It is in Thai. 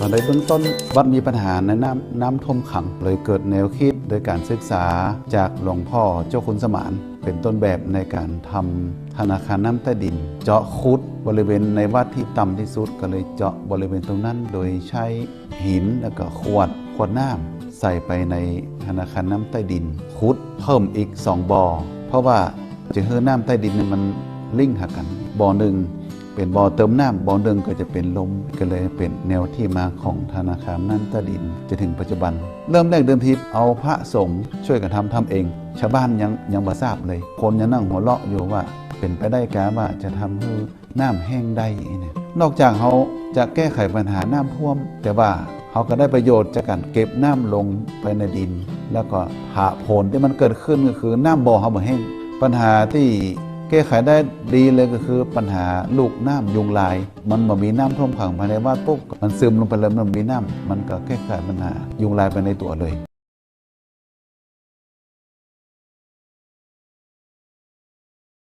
ดยเบื้องต้นวัดมีปัญหาในน้ำน้ำท่วมขังเลยเกิดแนวคิดโดยการศึกษาจากหลวงพ่อเจ้าคุณสมาน เป็นต้นแบบในการทำธนาคารน้ำใต้ดิน เจาะคุดบริเวณในวัดที่ต่ำที่สุดก็เลยเจาะบริเวณตรงนั้น โดยใช้หินแล้วก็ขวดขวดน้ำใส่ไปในธนาคารน้ำใต้ดิน คุดเพิ่มอีก 2บ่อเพราะว่าจะเฮือน้ำใต้ดินมันลิงก์หากันบ่อหนึ่ง เป็นบ่อเติมน้ำบ่อหนึ่งก็จะเป็นลมก็เลยเป็นแนวที่มาของธนาคารน้ำใต้ดินจะถึงปัจจุบัน เริ่มแรกเดิมทีเอาพระสงฆ์ช่วยกันทำทำเอง ชาวบ้านยังยังบ่ทราบเลย คนยังนั่งหัวเราะอยู่ว่า เป็นไปได้กาว่าจะทำให้น้ำแห้งได้เนี่ยนอกจากเขาจะแก้ไขปัญหาน้ำท่วม แต่ว่าเขาก็ได้ประโยชน์จากการเก็บน้ำลงไปในดิน แล้วก็หาผลที่มันเกิดขึ้นก็คือน้ำบ่อเขาบ่แห้งปัญหาที่ ก้ไขได้ดีเลยก็คือปัญหาลูกน้ำยุงลาย มันบ่มีน้ำท่วมขังภายในวัดปุ๊บมันซึมลงไปเลยมันมีน้ำมันก็แก้ไขปัญหายุงลายไปในตัวเลย